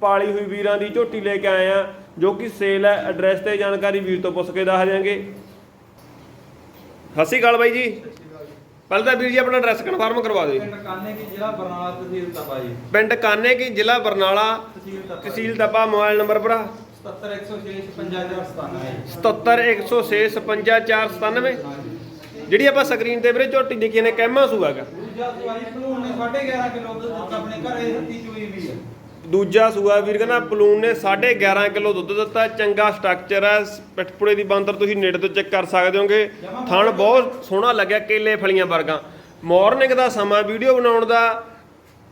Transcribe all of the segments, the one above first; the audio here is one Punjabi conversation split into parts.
ਪਾਲੀ ਹੋਈ ਵੀਰਾਂ ਦੀ ਝੋਟੀ ਲੈ ਕੇ ਆਏ ਆ ਜੋ ਕਿ ਸੇਲ ਹੈ ਐਡਰੈਸ ਤੇ ਜਾਣਕਾਰੀ ਵੀਰ ਤੋਂ ਪੁੱਛ ਕੇ ਦੱਸ ਦਿਆਂਗੇ। ਸਤਿ ਸ਼੍ਰੀ ਅਕਾਲ ਬਾਈ ਜੀ। ਪਹਿਲਾਂ ਤਾਂ ਵੀਰ ਜੀ ਆਪਣਾ ਐਡਰੈਸ ਕਨਫਰਮ ਕਰਵਾ ਦਿਓ। ਪਿੰਡ ਕਾਨੇ ਕੀ ਜ਼ਿਲ੍ਹਾ ਬਰਨਾਲਾ ਤਹਿਸੀਲ ਤਪਾ ਜੀ। ਪਿੰਡ ਕਾਨੇ ਕੀ ਜ਼ਿਲ੍ਹਾ ਬਰਨਾਲਾ ਤਹਿਸੀਲ ਤਪਾ ਤਹਿਸੀਲ ਤਪਾ ਮੋਬਾਈਲ ਨੰਬਰ ਭਰਾ। 77106 77106 ਜਿਹੜੀ ਆਪਾਂ ਸਕਰੀਨ ਤੇ ਵੀਰੇ ਝੋਟੀ ਦੇਖੀ ਨੇ ਕਹਿਮਾ ਸੂਆਗਾ ਦੂਜਾ ਸਵਾਰੀ ਭਲੂਣ ਨੇ 11.5 ਕਿਲੋ ਦੁੱਧ ਆਪਣੇ ਘਰੇ ਹੱਤੀ ਚੋਈ ਵੀ ਹੈ। ਦੂਜਾ ਸੂਆ ਵੀਰ ਕਹਿੰਦਾ ਪਲੂਨ ਨੇ 11.5 ਕਿਲੋ ਦੁੱਧ ਦਿੱਤਾ, ਚੰਗਾ ਸਟਰਕਚਰ ਹੈ, ਪਿੱਠਪੁੜੇ ਦੀ ਬਾਂਦਰ ਤੁਸੀਂ ਨੇੜੇ ਤੋਂ ਚੈੱਕ ਕਰ ਸਕਦੇ ਹੋਗੇ। ਥਣ ਬਹੁਤ ਸੋਹਣਾ ਲੱਗਿਆ, ਕੇਲੇ ਫਲੀਆਂ ਵਰਗਾ। ਮਾਰਨਿੰਗ ਦਾ ਸਮਾਂ, ਵੀਡੀਓ ਬਣਾਉਣ ਦਾ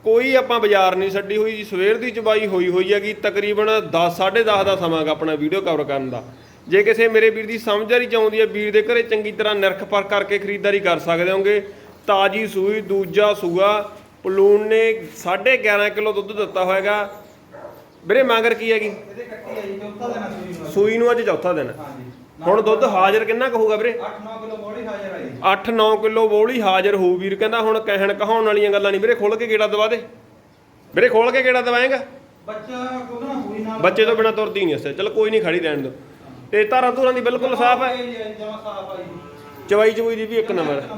ਕੋਈ ਆਪਾਂ ਬਾਜ਼ਾਰ ਨਹੀਂ ਛੱਡੀ ਹੋਈ ਜੀ। ਸਵੇਰ ਦੀ ਚਬਾਈ ਹੋਈ ਹੋਈ ਹੈਗੀ, ਤਕਰੀਬਨ 10 10:30 ਦਾ ਸਮਾਂ ਗਾ ਆਪਣਾ ਵੀਡੀਓ ਕਵਰ ਕਰਨ ਦਾ। ਜੇ ਕਿਸੇ ਮੇਰੇ ਵੀਰ ਦੀ ਸਮਝ ਆ ਰਹੀ ਚਾਹੁੰਦੀ ਹੈ, ਵੀਰ ਦੇ ਘਰੇ ਚੰਗੀ ਤਰ੍ਹਾਂ ਨਿਰਖ ਪਰਖ ਕਰਕੇ ਖਰੀਦਦਾਰੀ ਕਰ ਸਕਦੇ ਹੋਗੇ। ਤਾਜੀ ਸੂਈ, ਦੂਜਾ ਸੂਆ ਪਲੂਨ ਨੇ 11.5 ਕਿਲੋ ਦੁੱਧ ਦਿੱਤਾ ਹੋਏਗਾ। ਵੀਰੇ, ਮਾਂਗਰ ਕੀ ਹੈਗੀ? ਇਹਦੇ ਕੱਟੀ ਹੈ ਜੀ ਚੌਥਾ ਦਿਨ ਸੂਈ ਨੂੰ ਸੂਈ ਨੂੰ ਅੱਜ ਚੌਥਾ ਦਿਨ। ਹਾਂਜੀ ਹੁਣ ਦੁੱਧ ਹਾਜ਼ਰ ਕਿੰਨਾ ਕੁ ਵੀਰੇ? 8-9 ਕਿਲੋ ਬੋੜੀ ਹਾਜ਼ਰ ਆ ਜੀ 8-9 ਕਿਲੋ ਬੋਲੀ ਹਾਜ਼ਰ ਹੋਊ ਵੀਰ, ਕਹਿੰਦਾ ਹੁਣ ਕਹਿਣ ਕਹਾਉਣ ਵਾਲੀਆਂ ਗੱਲਾਂ ਨਹੀਂ। ਵੀਰੇ ਖੋਲ ਕੇ ਗੇੜਾ ਦਵਾ ਦੇ? ਵੀਰੇ ਖੋਲ ਕੇ ਗੇੜਾ ਦਵਾਏਗਾ? ਬੱਚਾ ਕੋਈ ਹੋਈ ਨਾਲ ਬੱਚੇ ਤੋਂ ਬਿਨਾ ਤੁਰਦੀ ਨਹੀਂ ਅਸੇ ਚਲ ਕੋਈ ਨਹੀਂ, ਖੜੀ ਰਹਿਣ ਦੋ ਤੇ ਧਾਰਾਂ ਧੂਰਾਂ ਦੀ ਬਿਲਕੁਲ ਸਾਫ਼ ਹੈ। ਜਮਾ ਸਾਫ਼ ਆ ਜੀ ਚਵਾਈ ਚਵੂਈ ਦੀ ਵੀ ਇੱਕ ਨੰਬਰ ਇੱਕ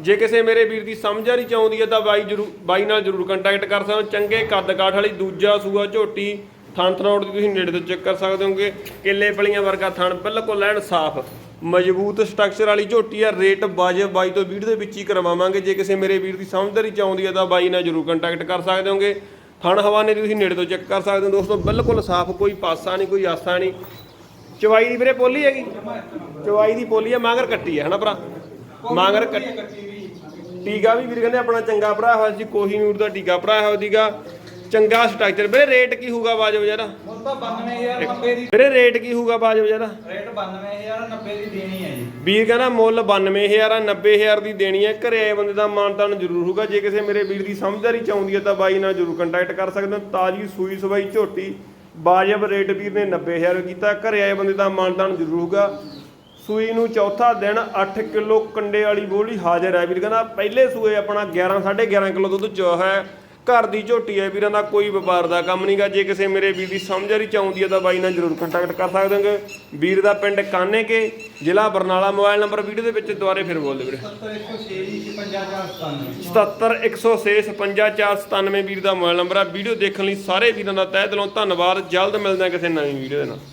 ਜੇ ਕਿਸੇ ਮੇਰੇ ਵੀਰ ਦੀ ਸਮਝ ਆ ਰਹੀ ਚਾਹੁੰਦੀ ਹੈ, ਤਾਂ ਬਾਈ ਜਰੂਰ ਬਾਈ ਨਾਲ ਜਰੂਰ ਕੰਟੈਕਟ ਕਰ ਸਕਦੇ ਹੋ। ਚੰਗੇ ਕੱਦ ਕਾਠ ਵਾਲੀ, ਦੂਜਾ ਸੂਆ ਝੋਟੀ, ਥਣ ਥਣੋੜ ਦੀ ਤੁਸੀਂ ਨੇੜੇ ਤੋਂ ਚੈੱਕ ਕਰ ਸਕਦੇ ਹੋਗੇ। ਕੇਲੇ ਪਲੀਆਂ ਵਰਗਾ ਥਣ ਬਿਲਕੁਲ ਲੈਣ ਸਾਫ਼। ਮਜ਼ਬੂਤ ਸਟਰਕਚਰ ਵਾਲੀ ਝੋਟੀ ਆ, ਰੇਟ ਬਾਜਬ ਬਾਈ ਤੋਂ ਵੀਡੀਓ ਦੇ ਵਿੱਚ ਹੀ ਕਰਵਾਵਾਂਗੇ। ਜੇ ਕਿਸੇ ਮੇਰੇ ਵੀਰ ਦੀ ਸਮਝ ਆ ਰਹੀ ਚਾਹੁੰਦੀ ਹੈ, ਤਾਂ ਬਾਈ ਨਾਲ ਜਰੂਰ ਕੰਟੈਕਟ ਕਰ ਸਕਦੇ ਹੋਗੇ। ਥਣ ਹਵਾਨੇ ਦੀ ਤੁਸੀਂ ਨੇੜੇ ਤੋਂ ਚੈੱਕ ਕਰ ਸਕਦੇ ਹੋ ਦੋਸਤੋ, ਬਿਲਕੁਲ ਸਾਫ਼, ਕੋਈ ਪਾਸਾ ਨਹੀਂ, ਕੋਈ ਆਸਾ ਨਹੀਂ। ਚਵਾਈ ਦੀ ਵੀਰੇ ਪੋਲੀ ਹੈਗੀ? ਚਵਾਈ ਦੀ ਪੋਲੀ ਹੈ ਮਾਂਗਰ ਕੱਟੀ ਹੈ ਹਨਾ ਭਰਾ? ਮਾਂਗਰ ਕੱਟੀ ਵੀ। ਵੀਰ ਕਹਿੰਦੇ ਆਪਣਾ ਚੰਗਾ ਭਰਾ ਹੋਇਆ ਸੀ ਕੋਹੀਨੂਰ ਦਾ ਟੀਕਾ ਭਰਾ ਹੋਇਆ ਸੀਗਾ ਚੰਗਾ ਸਟਰਕਚਰ। ਵੀਰੇ ਰੇਟ ਕੀ ਹੋਊਗਾ ਮੁੱਲ ਤਾਂ 92090 ਦੀ ਵੀਰੇ ਰੇਟ ਕੀ ਹੋਊਗਾ ਬਾਜਬ ਜਰਾ ਰੇਟ 92090 ਦੀ ਦੇਣੀ ਹੈ ਜੀ। ਵੀਰ ਕਹਿੰਦਾ ਮੁੱਲ 92000 ਆ 90000 ਦੀ ਦੇਣੀ ਹੈ। ਘਰੇ ਆਏ ਬੰਦੇ ਦਾ ਮਾਨਤਾਨ ਜ਼ਰੂਰ ਹੋਊਗਾ। ਜੇ ਕਿਸੇ ਮੇਰੇ ਵੀਰ ਦੀ ਸਮਝਦਾਰੀ ਚਾਹੁੰਦੀ ਹੈ ਤਾਂ ਬਾਈ ਨਾਲ ਜ਼ਰੂਰ ਕੰਟੈਕਟ ਕਰ ਸਕਦੇ ਹੋ। ਤਾਜੀ ਸੂਈ ਸਵਾਈ ਝੋਟੀ ਬਾਜਬ ਰੇਟ ਵੀਰ ਨੇ 90000 ਕੀਤਾ। ਘਰੇ ਆਏ ਬੰਦੇ ਦਾ ਮਾਨਤਾਨ ਜ਼ਰੂਰ ਹੋਊਗਾ। ਸੂਈ ਨੂੰ ਚੌਥਾ ਦਿਨ 8 ਕਿਲੋ ਕੰਡੇ ਵਾਲੀ ਬੋਲੀ ਹਾਜ਼ਰ ਹੈ। ਵੀਰ ਕਹਿੰਦਾ ਪਹਿਲੇ ਸੂਏ ਆਪਣਾ 11 11.5 ਕਿਲੋ ਦੁੱਧ ਚੋ ਹੈ। ਘਰ ਦੀ ਝੋਟੀ ਹੈ। ਵੀਰਾਂ ਦਾ ਕੋਈ ਵਪਾਰ ਦਾ ਕੰਮ ਨਹੀਂਗਾ ਜੇ ਕਿਸੇ ਮੇਰੇ ਵੀਰ ਦੀ ਸਮਝ ਰਹੀ ਚਾਹੁੰਦੀ ਹੈ ਤਾਂ ਬਾਈ ਨਾਲ ਜ਼ਰੂਰ ਕੰਟੈਕਟ ਕਰ ਸਕਦੇ ਹੋਗੇ। ਵੀਰ ਦਾ ਪਿੰਡ ਕਾਨੇ ਕੇ ਜ਼ਿਲ੍ਹਾ ਬਰਨਾਲਾ। ਮੋਬਾਈਲ ਨੰਬਰ ਵੀਡੀਓ ਦੇ ਵਿੱਚ ਦੁਬਾਰੇ ਫਿਰ ਬੋਲ ਦਿਓ ਵੀਰੇ 70106 ਜੀ 55497 77 106 ਵੀਰ ਦਾ ਮੋਬਾਈਲ ਨੰਬਰ ਆ ਵੀਡੀਓ ਦੇਖਣ ਲਈ ਸਾਰੇ ਵੀਰਾਂ ਦਾ ਤਹਿ ਦਿਲੋਂ ਧੰਨਵਾਦ। ਜਲਦ ਮਿਲਦੇ ਹਾਂ ਕਿਸੇ ਨਵੀਂ ਵੀਡੀਓ ਦੇ ਨਾਲ।